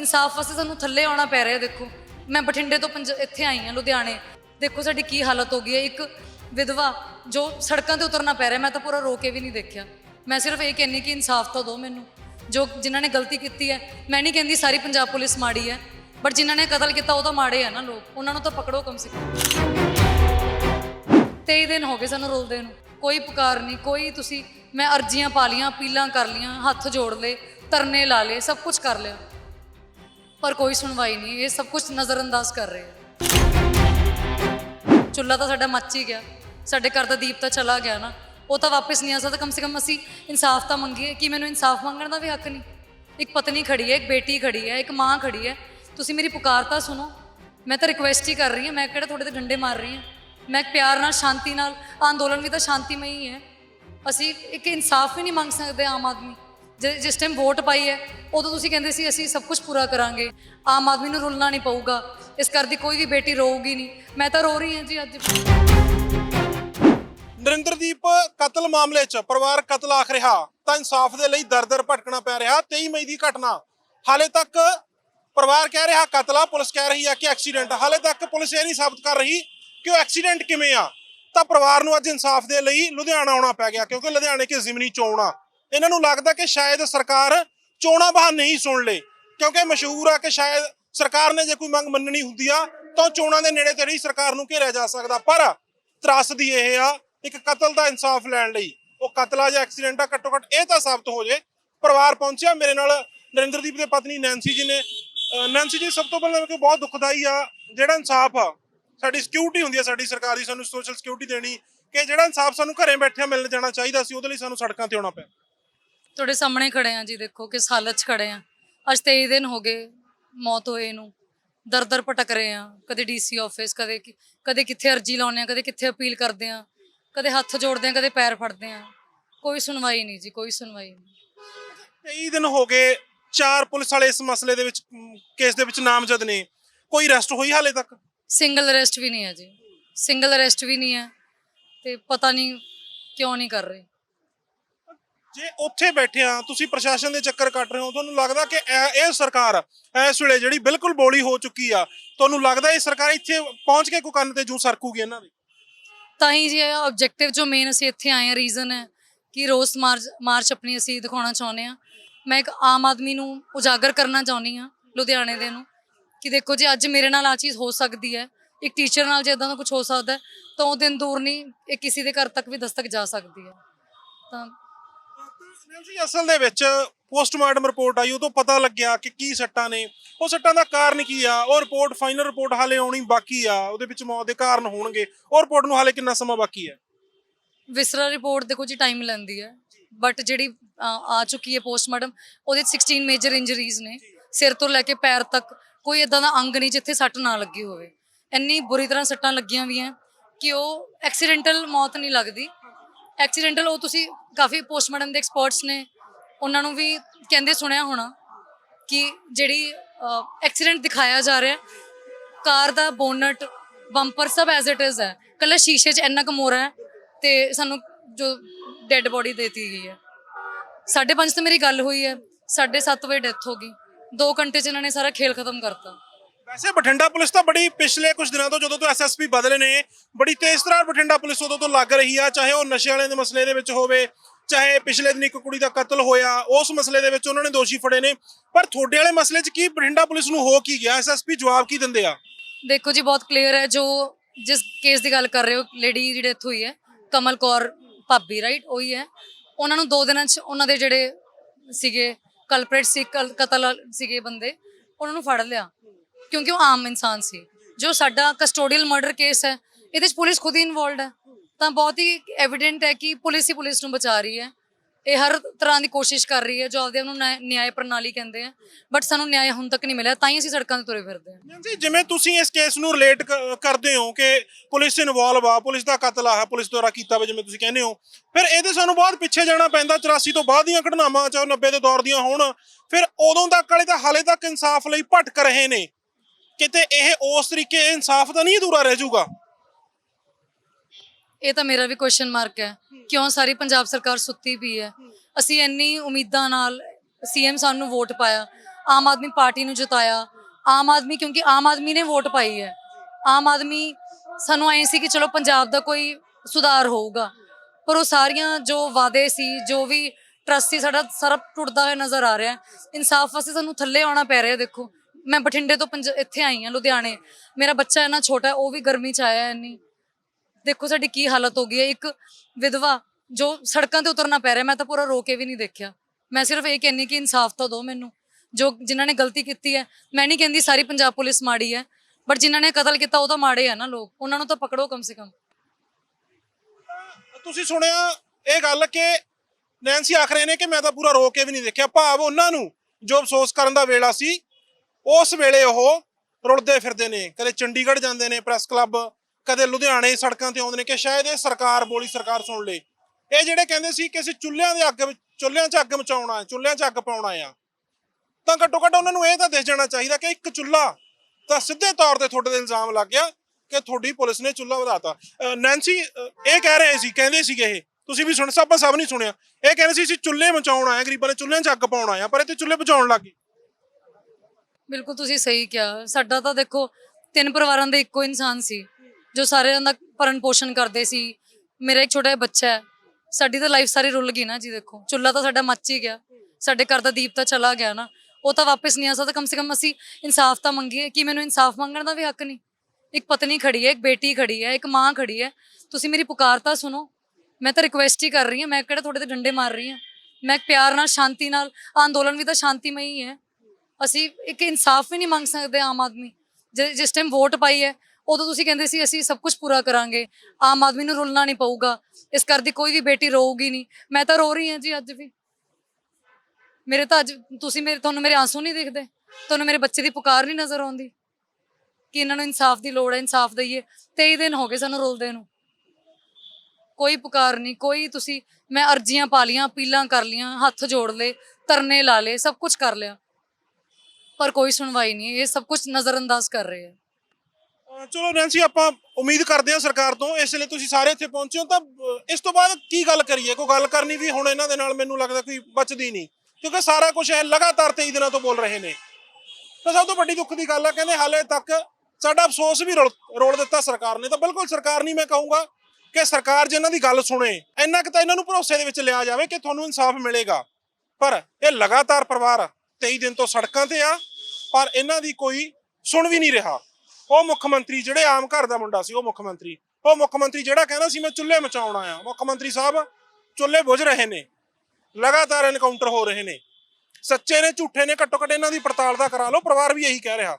ਇਨਸਾਫ ਵਾਸਤੇ ਸਾਨੂੰ ਥੱਲੇ ਆਉਣਾ ਪੈ ਰਿਹਾ ਦੇਖੋ। ਮੈਂ ਬਠਿੰਡੇ ਤੋਂ ਪੰਜ, ਇੱਥੇ ਆਈ ਹਾਂ, ਲੁਧਿਆਣੇ। ਦੇਖੋ ਸਾਡੀ ਕੀ ਹਾਲਤ ਹੋ ਗਈ ਹੈ। ਇੱਕ ਵਿਧਵਾ ਜੋ ਸੜਕਾਂ ਤੇ ਉਤਰਨਾ ਪੈ ਰਿਹਾ, ਮੈਂ ਤਾਂ ਪੂਰਾ ਰੋ ਕੇ ਵੀ ਨਹੀਂ ਦੇਖਿਆ। ਮੈਂ ਸਿਰਫ ਇਹ ਕਹਿੰਨੀ ਕਿ ਇਨਸਾਫ ਤਾਂ ਦਿਓ ਮੈਨੂੰ। ਜੋ ਜਿਨ੍ਹਾਂ ਨੇ ਗਲਤੀ ਕੀਤੀ ਹੈ, ਮੈਂ ਨਹੀਂ ਕਹਿੰਦੀ ਸਾਰੀ ਪੰਜਾਬ ਪੁਲਿਸ ਮਾੜੀ ਹੈ ਬਟ ਜਿਨ੍ਹਾਂ ਨੇ ਕਤਲ ਕੀਤਾ ਉਹ ਤਾਂ ਮਾੜੇ ਆ ਨਾ ਲੋਕ। ਉਹਨਾਂ ਨੂੰ ਤਾਂ ਪਕੜੋ ਕਮ ਸੇ ਕਮ। 23 ਦਿਨ ਹੋ ਗਏ ਸਾਨੂੰ ਰੋਲਦੇ ਨੂੰ। ਕੋਈ ਪੁਕਾਰ ਨਹੀਂ, ਕੋਈ ਤੁਸੀਂ, ਮੈਂ ਅਰਜ਼ੀਆਂ ਪਾ ਲੀਆਂ, ਅਪੀਲਾਂ ਕਰ ਲੀਆਂ, ਹੱਥ ਜੋੜ ਲਏ, ਧਰਨੇ ਲਾ ਲਏ, ਸਭ ਕੁਝ ਕਰ ਲਿਆ। ਪਰ ਕੋਈ ਸੁਣਵਾਈ ਨਹੀਂ, ਇਹ ਸਭ ਕੁਝ ਨਜ਼ਰਅੰਦਾਜ਼ ਕਰ ਰਹੇ ਆ ਚੁੱਲ੍ਹਾ ਤਾਂ ਸਾਡਾ ਮੱਚ ਹੀ ਗਿਆ, ਸਾਡੇ ਘਰ ਦਾ ਦੀਪ ਤਾਂ ਚਲਾ ਗਿਆ ਨਾ। ਉਹ ਤਾਂ ਵਾਪਸ ਨਹੀਂ ਆ ਸਕਦਾ, ਕਮ ਸੇ ਕਮ ਅਸੀਂ ਇਨਸਾਫ ਤਾਂ ਮੰਗੀਏ, ਕਿ ਮੈਨੂੰ ਇਨਸਾਫ ਮੰਗਣ ਦਾ ਵੀ ਹੱਕ ਨਹੀਂ। ਇੱਕ ਪਤਨੀ ਖੜੀ ਹੈ, ਇੱਕ ਬੇਟੀ ਖੜੀ ਹੈ, ਇੱਕ ਮਾਂ ਖੜੀ ਹੈ। ਤੁਸੀਂ ਮੇਰੀ ਪੁਕਾਰ ਤਾਂ ਸੁਣੋ, ਮੈਂ ਤਾਂ ਰਿਕੁਐਸਟ ਹੀ ਕਰ ਰਹੀ ਹਾਂ, ਮੈਂ ਕਿਹੜਾ ਤੁਹਾਡੇ ਤੇ ਡੰਡੇ ਮਾਰ ਰਹੀ ਹਾਂ? ਮੈਂ ਪਿਆਰ ਨਾਲ, ਸ਼ਾਂਤੀ ਨਾਲ ਅੰਦੋਲਨ ਵੀ ਤਾਂ ਸ਼ਾਂਤੀਮਈ ਹੀ ਹੈ। ਅਸੀਂ ਇੱਕ ਇਨਸਾਫ ਵੀ ਨਹੀਂ ਮੰਗ ਸਕਦੇ ਆਮ ਆਦਮੀ। ਜਿਸ ਟਾਈਮ ਵੋਟ ਪਾਈ ਹੈ, ਉਦੋਂ ਤੁਸੀਂ ਕਹਿੰਦੇ ਸੀ, ਅਸੀਂ ਸਭ ਕੁਝ ਪੂਰਾ ਕਰਾਂਗੇ। ਆਮ ਆਦਮੀ ਨੂੰ ਰੁਲਣਾ ਨਹੀਂ ਪਊਗਾ। ਇਸ ਕਰਦੀ ਕੋਈ ਵੀ ਬੇਟੀ ਰੋਊਗੀ ਨਹੀਂ। ਮੈਂ ਤਾਂ ਰੋ ਰਹੀ ਹਾਂ ਜੀ ਅੱਜ। ਨਰਿੰਦਰਦੀਪ, ਕਤਲ ਮਾਮਲੇ 'ਚ ਪਰਿਵਾਰ ਕਤਲ ਆਖ ਰਿਹਾ। ਤਾਂ ਇਨਸਾਫ ਦੇ ਲਈ ਦਰ-ਦਰ ਭਟਕਣਾ ਪੈ ਰਿਹਾ 23 ਮਈ ਦੀ ਘਟਨਾ। ਹਾਲੇ ਤੱਕ ਪਰਿਵਾਰ ਕਹਿ ਰਿਹਾ, ਕਤਲ ਆ, ਪੁਲਿਸ ਕਹਿ ਰਹੀ ਆ ਕਿ ਐਕਸੀਡੈਂਟ ਹਾਲੇ ਤੱਕ ਪੁਲਿਸ ਇਹ ਨਹੀਂ ਸਾਬਤ ਕਰ ਰਹੀ ਕਿ ਉਹ ਐਕਸੀਡੈਂਟ ਕਿਵੇਂ ਆ। ਤਾਂ ਪਰਿਵਾਰ ਨੂੰ ਅੱਜ ਇਨਸਾਫ ਦੇ ਲਈ ਲੁਧਿਆਣਾ ਆਉਣਾ ਪੈ ਗਿਆ, ਕਿਉਂਕਿ ਲੁਧਿਆਣੇ ਕੇ ਜ਼ਿਮਨੀ ਚੋਣ ਆ। ਇਹਨਾਂ ਨੂੰ ਲੱਗਦਾ ਕਿ ਸ਼ਾਇਦ ਸਰਕਾਰ ਚੋਣਾਂ ਬਹਾਨੇ ਹੀ ਸੁਣ ਲੇ, ਕਿਉਂਕਿ ਮਸ਼ਹੂਰ ਆ ਕਿ ਸ਼ਾਇਦ ਸਰਕਾਰ ਨੇ ਜੇ ਕੋਈ ਮੰਗ ਮੰਨਣੀ ਹੁੰਦੀ ਆ, ਤਾਂ ਉਹ ਚੋਣਾਂ ਦੇ ਨੇੜੇ ਤੇੜੇ ਹੀ ਸਰਕਾਰ ਨੂੰ ਘੇਰਿਆ ਜਾ ਸਕਦਾ। ਪਰ ਤਰਾਸਦੀ ਇਹ ਆ, ਇੱਕ ਕਤਲ ਦਾ ਇਨਸਾਫ ਲੈਣ ਲਈ, ਉਹ ਕਤਲ ਆ ਜਾਂ ਐਕਸੀਡੈਂਟ ਆ, ਘੱਟੋ ਘੱਟ ਇਹ ਤਾਂ ਸਾਬਤ ਹੋ ਜੇ। ਪਰਿਵਾਰ ਪਹੁੰਚਿਆ ਮੇਰੇ ਨਾਲ ਨਰਿੰਦਰਦੀਪ ਦੇ ਪਤਨੀ ਨੈਂਸੀ ਜੀ ਨੇ। ਅਹ ਨੈਂਸੀ ਜੀ, ਸਭ ਤੋਂ ਪਹਿਲਾਂ ਕਿ ਬਹੁਤ ਦੁਖਦਾਈ ਆ, ਜਿਹੜਾ ਇਨਸਾਫ ਆ, ਸਾਡੀ ਸਿਕਿਉਰਿਟੀ ਹੁੰਦੀ ਆ, ਸਾਡੀ ਸਰਕਾਰ ਦੀ ਸਾਨੂੰ ਸੋਸ਼ਲ ਸਿਕਿਉਰਿਟੀ ਦੇਣੀ, ਕਿ ਜਿਹੜਾ ਇਨਸਾਫ ਸਾਨੂੰ ਘਰੇ ਬੈਠਿਆਂ ਮਿਲ ਜਾਣਾ ਚਾਹੀਦਾ ਸੀ, ਉਹਦੇ ਲਈ ਸਾਨੂੰ ਸੜਕਾਂ ਤੇ ਆਉਣਾ ਪਿਆ। ਤੁਹਾਡੇ ਸਾਹਮਣੇ ਖੜੇ ਆ ਜੀ ਦੇਖੋ ਕਿਸ ਹਾਲਤ 'ਚ ਖੜੇ ਆ। ਅੱਜ 23 ਦਿਨ ਹੋ ਗਏ ਮੌਤ ਹੋਏ ਨੂੰ। ਦਰ ਦਰ ਭਟਕ ਰਹੇ ਆ। ਕਦੇ ਡੀਸੀ ਆਫਿਸ ਕਦੇ ਕਦੇ ਕਿੱਥੇ ਅਰਜੀ ਲਾਉਂਦੇ ਆ ਕਦੇ ਕਿੱਥੇ ਅਪੀਲ ਕਰਦੇ ਆ ਕਦੇ ਹੱਥ ਜੋੜਦੇ ਆ ਕਦੇ ਪੈਰ ਫੜਦੇ ਆ। ਕੋਈ ਸੁਣਵਾਈ ਨਹੀਂ ਜੀ ਕੋਈ ਸੁਣਵਾਈ ਨਹੀਂ। 23 ਦਿਨ ਹੋ ਗਏ ਚਾਰ ਪੁਲਿਸ ਵਾਲੇ ਇਸ ਮਸਲੇ ਦੇ ਵਿੱਚ ਕੇਸ ਦੇ ਵਿੱਚ ਨਾਮਜ਼ਦ ਨੇ। ਕੋਈ ਅਰੈਸਟ ਹੋਈ ਹਾਲੇ ਤੱਕ? ਸਿੰਗਲ ਅਰੈਸਟ ਵੀ ਨਹੀਂ ਹੈ ਜੀ। ਸਿੰਗਲ ਅਰੈਸਟ ਵੀ ਨਹੀਂ ਹੈ ਤੇ ਪਤਾ ਨਹੀਂ ਕਿਉਂ ਨਹੀਂ ਕਰ ਰਹੇ। ਜੇ ਉੱਥੇ ਬੈਠੇ ਤੁਸੀਂ ਪ੍ਰਸ਼ਾਸਨ ਦੇ ਚੱਕਰ ਕੱਟ ਰਹੇ ਹੋ, ਤੁਹਾਨੂੰ ਲੱਗਦਾ ਕਿ ਇਹ ਇਹ ਸਰਕਾਰ ਇਸ ਵੇਲੇ ਜਿਹੜੀ ਬਿਲਕੁਲ ਬੋਲੀ ਹੋ ਚੁੱਕੀ ਆ, ਤੁਹਾਨੂੰ ਲੱਗਦਾ ਇਹ ਸਰਕਾਰ ਇੱਥੇ ਪਹੁੰਚ ਕੇ ਕੋਈ ਕੰਨ ਤੇ ਜੂ ਸਰਕੂਗੀ ਇਹਨਾਂ ਦੀ? ਤਾਂ ਹੀ ਜੀ ਆਬਜੈਕਟਿਵ ਜੋ ਮੇਨ ਅਸੀਂ ਇੱਥੇ ਆਏ ਆ ਰੀਜ਼ਨ ਹੈ ਕਿ ਰੋਸ ਮਾਰਚ ਮਾਰਚ ਆਪਣੀ ਅਸੀਂ ਦਿਖਾਉਣਾ ਚਾਹੁੰਦੇ ਆ ਮੈਂ ਇੱਕ ਆਮ ਆਦਮੀ ਨੂੰ ਉਜਾਗਰ ਕਰਨਾ ਚਾਹੁੰਦੀ ਆ ਲੁਧਿਆਣੇ ਦੇ ਨੂੰ, ਕਿ ਦੇਖੋ ਜੀ ਅੱਜ ਮੇਰੇ ਨਾਲ ਆ ਚੀਜ਼ ਹੋ ਸਕਦੀ ਹੈ, ਇੱਕ ਟੀਚਰ ਨਾਲ ਜੇ ਇਦਾਂ ਦਾ ਕੁਝ ਹੋ ਸਕਦਾ ਤਾਂ ਉਹ ਦਿਨ ਦੂਰ ਨਹੀਂ, ਇਹ ਕਿਸੇ ਦੇ ਘਰ ਤੱਕ ਵੀ ਦਸਤਕ ਜਾ ਸਕਦੀ ਹੈ। ਤਾਂ ਜੀ ਅਸਲ ਦੇ ਵਿੱਚ ਪੋਸਟਮਾਰਟਮ ਰਿਪੋਰਟ ਆਈ ਉਹ ਤੋਂ ਪਤਾ ਲੱਗਿਆ ਕਿ ਕੀ ਸੱਟਾਂ ਨੇ। ਉਹ ਸੱਟਾਂ ਦਾ ਕਾਰਨ ਕੀ ਆ? ਉਹ ਰਿਪੋਰਟ ਫਾਈਨਲ ਰਿਪੋਰਟ ਹਾਲੇ ਆਉਣੀ ਬਾਕੀ ਆ। ਉਹਦੇ ਵਿੱਚ ਮੌਤ ਦੇ ਕਾਰਨ ਹੋਣਗੇ। ਉਹ ਰਿਪੋਰਟ ਨੂੰ ਹਾਲੇ ਕਿੰਨਾ ਸਮਾਂ ਬਾਕੀ ਹੈ ਵਿਸਰਾ ਰਿਪੋਰਟ ਦੇਖੋ ਜੀ ਟਾਈਮ ਲੈਂਦੀ ਹੈ। ਬਟ ਜਿਹੜੀ ਅ, ਆ ਚੁੱਕੀ ਹੈ ਪੋਸਟਮਾਰਟਮ ਉਹਦੇ 'ਚ 16 ਮੇਜਰ ਇੰਜਰੀਜ਼ ਨੇ। ਸਿਰ ਤੋਂ ਲੈ ਕੇ ਪੈਰ ਤੱਕ ਕੋਈ ਇਦਾਂ ਦਾ ਅੰਗ ਨਹੀਂ ਜਿੱਥੇ ਸੱਟ ਨਾ ਲੱਗੀ ਹੋਵੇ। ਇੰਨੀ ਬੁਰੀ ਤਰ੍ਹਾਂ ਸੱਟਾਂ ਲੱਗੀਆਂ ਵੀ ਹੈ ਕਿ ਉਹ ਐਕਸੀਡੈਂਟਲ ਮੌਤ ਨਹੀਂ ਲੱਗਦੀ। ਐਕਸੀਡੈਂਟਲ ਉਹ ਤੁਸੀਂ ਕਾਫੀ ਪੋਸਟਮਾਰਟਮ ਦੇ ਐਕਸਪਰਟਸ ਨੇ, ਉਹਨਾਂ ਨੂੰ ਵੀ ਕਹਿੰਦੇ ਸੁਣਿਆ ਹੋਣਾ ਕਿ ਜਿਹੜੀ ਐਕਸੀਡੈਂਟ ਦਿਖਾਇਆ ਜਾ ਰਿਹਾ, ਕਾਰ ਦਾ ਬੋਨਟ, ਬੰਪਰ ਸਭ ਐਜ਼ ਇਟ ਇਜ਼ ਹੈ। ਕੱਲਾ ਸ਼ੀਸ਼ੇ 'ਚ ਇੰਨਾ ਕੁ ਮੋਰਾ ਹੈ ਤੇ ਸਾਨੂੰ ਜੋ ਡੈੱਡ ਬੋਡੀ ਦੇਤੀ ਗਈ ਹੈ। 5:30 ਤੇ ਮੇਰੀ ਗੱਲ ਹੋਈ ਹੈ 7:30 ਵਜੇ ਡੈਥ ਹੋ ਗਈ। 2 ਘੰਟੇ 'ਚ ਇਹਨਾਂ ਨੇ ਸਾਰਾ ਖੇਲ ਖਤਮ ਕਰਤਾ। ਵੈਸੇ ਬਠਿੰਡਾ ਪੁਲਿਸ ਤਾਂ ਬੜੀ ਪਿਛਲੇ ਕੁਝ ਦਿਨਾਂ ਤੋਂ ਜਦੋਂ ਤੋਂ ਐਸਐਸਪੀ ਬਦਲੇ ਨੇ, ਬੜੀ ਤੇਜ਼ ਤਰ੍ਹਾਂ ਬਠਿੰਡਾ ਪੁਲਿਸ ਉਦੋਂ ਤੋਂ ਲੱਗ ਰਹੀ ਆ, ਚਾਹੇ ਉਹ ਨਸ਼ੇ ਵਾਲਿਆਂ ਦੇ ਮਸਲੇ ਦੇ ਵਿੱਚ ਹੋਵੇ, ਚਾਹੇ ਪਿਛਲੇ ਦਿਨ ਇੱਕ ਕੁੜੀ ਦਾ ਕਤਲ ਹੋਇਆ, ਉਸ ਮਸਲੇ ਦੇ ਵਿੱਚ ਉਹਨਾਂ ਨੇ ਦੋਸ਼ੀ ਫੜੇ ਨੇ। ਪਰ ਤੁਹਾਡੇ ਵਾਲੇ ਮਸਲੇ 'ਚ ਕੀ ਬਠਿੰਡਾ ਪੁਲਿਸ ਨੂੰ ਹੋ ਕੀ ਗਿਆ? ਐਸਐਸਪੀ ਜਵਾਬ ਕੀ ਦਿੰਦੇ ਆ? ਦੇਖੋ ਜੀ, ਬਹੁਤ ਕਲੀਅਰ ਹੈ, ਜੋ ਜਿਸ ਕੇਸ ਦੀ ਗੱਲ ਕਰ ਰਹੇ ਹੋ ਲੇਡੀ ਜਿਹੜੀ ਡੈਥ ਹੋਈ ਹੈ, ਕਮਲ ਕੌਰ ਭਾਬੀ ਰਾਈਟ ਉਹੀ ਹੈ। ਉਹਨਾਂ ਨੂੰ ਦੋ ਦਿਨਾਂ 'ਚ ਉਹਨਾਂ ਦੇ ਜਿਹੜੇ ਸੀਗੇ ਕਲਪਰੇਟ ਸੀ, ਕਲ- ਕਤਲ ਸੀਗੇ ਬੰਦੇ, ਉਹਨਾਂ ਨੂੰ ਫੜ ਲਿਆ। ਕਿਉਂਕਿ ਉਹ ਆਮ ਇਨਸਾਨ ਸੀ, ਜੋ ਸਾਡਾ ਕਸਟੋਡੀਅਲ ਮਰਡਰ ਕੇਸ ਹੈ, ਇਹਦੇ 'ਚ ਪੁਲਿਸ ਖੁਦ ਹੀ ਇਨਵੋਲਡ ਹੈ। ਤਾਂ ਬਹੁਤ ਹੀ ਐਵੀਡੈਂਟ ਹੈ ਕਿ ਪੁਲਿਸ ਹੀ ਪੁਲਿਸ ਨੂੰ ਬਚਾ ਰਹੀ ਹੈ। ਇਹ ਹਰ ਤਰ੍ਹਾਂ ਦੀ ਕੋਸ਼ਿਸ਼ ਕਰ ਰਹੀ ਹੈ, ਜੋ ਆਪਦੇ ਉਹਨੂੰ ਨਿਆਂ- ਨਿਆਂ ਪ੍ਰਣਾਲੀ ਕਹਿੰਦੇ ਆ ਬਟ ਸਾਨੂੰ ਨਿਆਂ ਹੁਣ ਤੱਕ ਨਹੀਂ ਮਿਲਿਆ, ਤਾਂ ਹੀ ਅਸੀਂ ਸੜਕਾਂ ਤੇ ਤੁਰੇ ਫਿਰਦੇ ਹਾਂ। ਜੀ, ਜਿਵੇਂ ਤੁਸੀਂ ਇਸ ਕੇਸ ਨੂੰ ਰਿਲੇਟ ਕਰਦੇ ਹੋ ਕਿ ਪੁਲਿਸ ਇਨਵੋਲਵ ਆ, ਪੁਲਿਸ ਦਾ ਕਤਲ ਆ, ਪੁਲਿਸ ਦੁਆਰਾ ਕੀਤਾ ਵਾ, ਜਿਵੇਂ ਤੁਸੀਂ ਕਹਿੰਦੇ ਹੋ, ਫਿਰ ਇਹਦੇ ਸਾਨੂੰ ਬਹੁਤ ਪਿੱਛੇ ਜਾਣਾ ਪੈਂਦਾ 84 ਤੋਂ ਬਾਅਦ ਦੀਆਂ ਘਟਨਾਵਾਂ, ਚਾਹੇ 90 ਦੇ ਦੌਰ ਦੀਆਂ ਹੋਣ, ਫਿਰ ਉਦੋਂ ਤੱਕ ਵਾਲੇ ਤਾਂ ਹਾਲੇ ਤੱਕ ਇਨਸਾਫ ਲਈ ਭਟਕ ਰਹੇ ਨੇ। ਕਿਤੇ ਇਹ ਉਸ ਤਰੀਕੇ ਇਨਸਾਫ ਤਾਂ ਨਹੀਂ ਅਧੂਰਾ ਰਹਿ ਜਾਊਗਾ? ਇਹ ਤਾਂ ਮੇਰਾ ਵੀ ਕੁਐਸਚਨ ਮਾਰਕ ਹੈ। ਕਿਉਂ ਸਾਰੀ ਪੰਜਾਬ ਸਰਕਾਰ ਸੁੱਤੀ ਪਈ ਹੈ? ਅਸੀਂ ਇੰਨੀ ਉਮੀਦਾਂ ਨਾਲ ਸੀਐਮ ਸਾਨੂੰ ਵੋਟ ਪਾਇਆ, ਆਮ ਆਦਮੀ ਪਾਰਟੀ ਨੂੰ ਜਿਤਾਇਆ, ਆਮ ਆਦਮੀ ਕਿਉਂਕਿ ਆਮ ਆਦਮੀ ਨੇ ਵੋਟ ਪਾਈ ਹੈ। ਆਮ ਆਦਮੀ ਸਾਨੂੰ ਐਂ ਸੀ ਕਿ ਚਲੋ ਪੰਜਾਬ ਦਾ ਕੋਈ ਸੁਧਾਰ ਹੋਊਗਾ। ਪਰ ਉਹ ਸਾਰੀਆਂ ਜੋ ਵਾਅਦੇ ਸੀ, ਜੋ ਵੀ ਟਰਸਟ ਸੀ, ਸਾਡਾ ਸਾਰਾ ਟੁੱਟਦਾ ਹੋਇਆ ਨਜ਼ਰ ਆ ਰਿਹਾ। ਇਨਸਾਫ ਵਾਸਤੇ ਸਾਨੂੰ ਥੱਲੇ ਆਉਣਾ ਪੈ ਰਿਹਾ, ਦੇਖੋ। ਮੈਂ ਬਠਿੰਡੇ ਤੋਂ ਪੰਜ- ਇੱਥੇ ਆਈ ਹਾਂ, ਲੁਧਿਆਣੇ। ਮੇਰਾ ਬੱਚਾ ਇੰਨਾ ਛੋਟਾ ਉਹ ਵੀ ਗਰਮੀ ਚ ਆਇਆ ਇੰਨੀ। ਦੇਖੋ ਸਾਡੀ ਕੀ ਹਾਲਤ ਹੋ ਗਈ ਹੈ। ਇੱਕ ਵਿਧਵਾ ਜੋ ਸੜਕਾਂ ਤੇ ਉਤਰਨਾ ਪੈ ਰਿਹਾ, ਮੈਂ ਤਾਂ ਪੂਰਾ ਰੋ ਕੇ ਵੀ ਨਹੀਂ ਦੇਖਿਆ। ਮੈਂ ਸਿਰਫ ਇਹ ਕਹਿੰਨੀ ਕਿ ਇਨਸਾਫ ਤਾਂ ਦਿਓ ਮੈਨੂੰ। ਜੋ ਜਿਨ੍ਹਾਂ ਨੇ ਗਲਤੀ ਕੀਤੀ ਹੈ, ਮੈਂ ਨਹੀਂ ਕਹਿੰਦੀ ਸਾਰੀ ਪੰਜਾਬ ਪੁਲਿਸ ਮਾੜੀ ਹੈ ਬਟ ਜਿਨ੍ਹਾਂ ਨੇ ਕਤਲ ਕੀਤਾ, ਉਹ ਤਾਂ ਮਾੜੇ ਆ ਨਾ ਲੋਕ। ਉਹਨਾਂ ਨੂੰ ਤਾਂ ਪਕੜੋ ਕਮ ਸੇ ਕਮ। ਤੁਸੀਂ ਸੁਣਿਆ ਇਹ ਗੱਲ ਕਿ ਨੈਂਸੀ ਆਖ ਰਹੇ ਨੇ ਕਿ ਮੈਂ ਤਾਂ ਪੂਰਾ ਰੋ ਕੇ ਵੀ ਨਹੀਂ ਦੇਖਿਆ। ਭਾਵ ਉਹਨਾਂ ਨੂੰ ਜੋ ਅਫਸੋਸ ਕਰਨ ਦਾ ਵੇਲਾ ਸੀ ਉਸ ਵੇਲੇ ਉਹ ਰੁਲਦੇ ਫਿਰਦੇ ਨੇ, ਕਦੇ ਚੰਡੀਗੜ੍ਹ ਜਾਂਦੇ ਨੇ ਪ੍ਰੈਸ ਕਲੱਬ ਕਦੇ ਲੁਧਿਆਣੇ ਸੜਕਾਂ ਤੇ ਆਉਂਦੇ ਨੇ ਕਿ ਸ਼ਾਇਦ ਇਹ ਸਰਕਾਰ ਬੋਲੀ ਸਰਕਾਰ ਸੁਣ ਲੇ। ਇਹ ਜਿਹੜੇ ਕਹਿੰਦੇ ਸੀ ਕਿ ਅਸੀਂ ਚੁੱਲ੍ਹਿਆਂ ਦੇ ਅੱਗ ਚੁੱਲ੍ਹਿਆਂ 'ਚ ਅੱਗ ਮਚਾਉਣਾ ਹੈ, ਚੁੱਲ੍ਹਿਆਂ 'ਚ ਅੱਗ ਪਾਉਣਾ ਆ ਤਾਂ ਘੱਟੋ ਘੱਟ ਉਹਨਾਂ ਨੂੰ ਇਹ ਤਾਂ ਦਿਸ ਜਾਣਾ ਚਾਹੀਦਾ ਕਿ ਇੱਕ ਚੁੱਲ੍ਹਾ ਤਾਂ ਸਿੱਧੇ ਤੌਰ ਤੇ ਤੁਹਾਡੇ ਤੇ ਇਲਜ਼ਾਮ ਲੱਗ ਗਿਆ ਕਿ ਤੁਹਾਡੀ ਪੁਲਿਸ ਨੇ ਚੁੱਲ੍ਹਾ ਵਧਾਤਾ। ਅਹ ਨੈਂਸੀ ਇਹ ਕਹਿ ਰਹੇ ਸੀ, ਕਹਿੰਦੇ ਸੀਗੇ ਇਹ। ਤੁਸੀਂ ਵੀ ਸੁਣ, ਸਭ ਸਭ ਨਹੀਂ ਸੁਣਿਆ। ਇਹ ਕਹਿੰਦੇ ਸੀ, ਅਸੀਂ ਚੁੱਲ੍ਹੇ ਮਚਾਉਣ ਆਏ ਗਰੀਬਾਂ ਦੇ ਚੁੱਲ੍ਹਿਆਂ 'ਚ ਅੱਗ ਪਾਉਣ ਆਏ ਪਰ ਇਹ ਇੱਥੇ ਚੁੱਲ੍ਹੇ ਬਚਾਉਣ ਲੱਗ ਗਏ। ਬਿਲਕੁਲ ਤੁਸੀਂ ਸਹੀ ਕਿਹਾ। ਸਾਡਾ ਤਾਂ ਦੇਖੋ, ਤਿੰਨ ਪਰਿਵਾਰਾਂ ਦੇ ਇੱਕੋ ਇਨਸਾਨ ਸੀ, ਜੋ ਸਾਰਿਆਂ ਦਾ ਭਰਨ ਪੋਸ਼ਣ ਕਰਦੇ ਸੀ। ਮੇਰਾ ਇੱਕ ਛੋਟਾ ਜਿਹਾ ਬੱਚਾ ਹੈ। ਸਾਡੀ ਤਾਂ ਲਾਈਫ ਸਾਰੀ ਰੁੱਲ ਗਈ ਨਾ ਜੀ ਦੇਖੋ। ਚੁੱਲ੍ਹਾ ਤਾਂ ਸਾਡਾ ਮੱਚ ਹੀ ਗਿਆ। ਸਾਡੇ ਘਰ ਦਾ ਦੀਪ ਤਾਂ ਚਲਾ ਗਿਆ ਨਾ। ਉਹ ਤਾਂ ਵਾਪਸ ਨਹੀਂ ਆ ਸਕਦਾ। ਕਮ ਸੇ ਕਮ ਅਸੀਂ ਇਨਸਾਫ ਤਾਂ ਮੰਗੀਏ। ਕਿ ਮੈਨੂੰ ਇਨਸਾਫ ਮੰਗਣ ਦਾ ਵੀ ਹੱਕ ਨਹੀਂ? ਇੱਕ ਪਤਨੀ ਖੜੀ ਹੈ, ਇੱਕ ਬੇਟੀ ਖੜੀ ਹੈ, ਇੱਕ ਮਾਂ ਖੜੀ ਹੈ। ਤੁਸੀਂ ਮੇਰੀ ਪੁਕਾਰ ਤਾਂ ਸੁਣੋ। ਮੈਂ ਤਾਂ ਰਿਕੁਐਸਟ ਹੀ ਕਰ ਰਹੀ ਹਾਂ। ਮੈਂ ਕਿਹੜਾ ਤੁਹਾਡੇ ਤੇ ਡੰਡੇ ਮਾਰ ਰਹੀ ਹਾਂ? ਮੈਂ ਪਿਆਰ ਨਾਲ, ਸ਼ਾਂਤੀ ਨਾਲ ਅੰਦੋਲਨ ਵੀ ਤਾਂ ਸ਼ਾਂਤੀਮਈ ਹੈ। ਅਸੀਂ ਇੱਕ ਇਨਸਾਫ ਵੀ ਨਹੀਂ ਮੰਗ ਸਕਦੇ ਆਮ ਆਦਮੀ। ਜਿ- ਜਿਸ ਟਾਈਮ ਵੋਟ ਪਾਈ ਹੈ, ਉਦੋਂ ਤੁਸੀਂ ਕਹਿੰਦੇ ਸੀ ਅਸੀਂ ਸਭ ਕੁਝ ਪੂਰਾ ਕਰਾਂਗੇ। ਆਮ ਆਦਮੀ ਨੂੰ ਰੁਲਣਾ ਨਹੀਂ ਪਊਗਾ। ਇਸ ਘਰ ਦੀ ਕੋਈ ਵੀ ਬੇਟੀ ਰੋਊਗੀ ਨਹੀਂ। ਮੈਂ ਤਾਂ ਰੋ ਰਹੀ ਹਾਂ ਜੀ ਅੱਜ ਵੀ। ਮੇਰੇ ਤਾਂ ਅੱਜ, ਤੁਸੀਂ ਮੇਰੇ, ਤੁਹਾਨੂੰ ਮੇਰੇ ਆਂਸੂ ਨਹੀਂ ਦਿਖਦੇ। ਤੁਹਾਨੂੰ ਮੇਰੇ ਬੱਚੇ ਦੀ ਪੁਕਾਰ ਨਹੀਂ ਨਜ਼ਰ ਆਉਂਦੀ। ਕਿ ਇਹਨਾਂ ਨੂੰ ਇਨਸਾਫ ਦੀ ਲੋੜ ਹੈ, ਇਨਸਾਫ ਦਈਏ। 23 ਦਿਨ ਹੋ ਗਏ ਸਾਨੂੰ ਰੁਲਦੇ ਨੂੰ। ਕੋਈ ਪੁਕਾਰ ਨਹੀਂ, ਕੋਈ ਤੁਸੀਂ, ਮੈਂ ਅਰਜ਼ੀਆਂ ਪਾ ਲੀਆਂ ਅਪੀਲਾਂ ਕਰ ਲੀਆਂ ਹੱਥ ਜੋੜ ਲਏ ਤਰਨੇ ਲਾ ਲਏ, ਸਭ ਕੁਝ ਕਰ ਲਿਆ। ਪਰ ਕੋਈ ਸੁਣਵਾਈ ਨਹੀਂ, ਇਹ ਸਭ ਕੁਝ ਨਜ਼ਰਅੰਦਾਜ਼ ਕਰ ਰਹੇ ਆ। ਅਹ ਚਲੋ ਨੈਂਸੀ ਆਪਾਂ ਉਮੀਦ ਕਰਦੇ ਹਾਂ ਸਰਕਾਰ ਤੋਂ, ਇਸ ਲਈ ਤੁਸੀਂ ਸਾਰੇ ਇੱਥੇ ਪਹੁੰਚੇ ਹੋ, ਤਾਂ, ਅਹ, ਇਸ ਤੋਂ ਬਾਅਦ ਕੀ ਗੱਲ ਕਰੀਏ? ਕੋਈ ਗੱਲ ਕਰਨੀ ਵੀ ਹੁਣ ਇਹਨਾਂ ਦੇ ਨਾਲ ਮੈਨੂੰ ਲੱਗਦਾ ਕੋਈ ਬਚਦੀ ਨਹੀਂ, ਕਿਉਂਕਿ ਸਾਰਾ ਕੁਝ ਇਹ ਲਗਾਤਾਰ 23 ਦਿਨਾਂ ਤੋਂ ਬੋਲ ਰਹੇ ਨੇ। ਤਾਂ ਸਭ ਤੋਂ ਵੱਡੀ ਦੁੱਖ ਦੀ ਗੱਲ ਆ, ਕਹਿੰਦੇ ਹਾਲੇ ਤੱਕ ਸਾਡਾ ਅਫਸੋਸ ਵੀ ਰੋਲ ਰੋਲ ਦਿੱਤਾ ਸਰਕਾਰ ਨੇ, ਤਾਂ ਬਿਲਕੁਲ ਸਰਕਾਰ ਨਹੀਂ, ਮੈਂ ਕਹੂੰਗਾ ਕਿ ਸਰਕਾਰ ਜੇ ਇਹਨਾਂ ਦੀ ਗੱਲ ਸੁਣੇ, ਇੰਨਾ ਕਿ ਤਾਂ ਇਹਨਾਂ ਨੂੰ ਭਰੋਸੇ ਦੇ ਵਿੱਚ ਲਿਆ ਜਾਵੇ ਕਿ ਤੁਹਾਨੂੰ ਇਨਸਾਫ ਮਿਲੇਗਾ। ਪਰ ਇਹ ਲਗਾਤਾਰ ਪਰਿਵਾਰ 23 ਦਿਨ ਤੋਂ ਸੜਕਾਂ ਤੇ ਆ ਪਰ ਇਹਨਾਂ ਦੀ ਕੋਈ ਸੁਣ ਵੀ ਨਹੀਂ ਰਿਹਾ। ਉਹ ਮੁੱਖ ਮੰਤਰੀ ਜਿਹੜੇ ਆਮ ਘਰ ਦਾ ਮੁੰਡਾ ਸੀ, ਉਹ ਮੁੱਖ ਮੰਤਰੀ। ਉਹ ਮੁੱਖ ਮੰਤਰੀ ਜਿਹੜਾ ਕਹਿੰਦਾ ਸੀ, ਮੈਂ ਚੁੱਲ੍ਹੇ ਮਚਾਉਣ ਆਇਆ ਮੁੱਖ ਮੰਤਰੀ ਸਾਹਿਬ ਚੁੱਲ੍ਹੇ ਬੁਝ ਰਹੇ ਨੇ। ਲਗਾਤਾਰ ਐਨਕਾਊਂਟਰ ਹੋ ਰਹੇ ਨੇ। ਸੱਚੇ ਨੇ, ਝੂਠੇ ਨੇ ਘੱਟੋ ਘੱਟ ਇਹਨਾਂ ਦੀ ਪੜਤਾਲ ਦਾ ਕਰਾ ਲਓ, ਪਰਿਵਾਰ ਵੀ ਇਹੀ ਕਹਿ ਰਿਹਾ।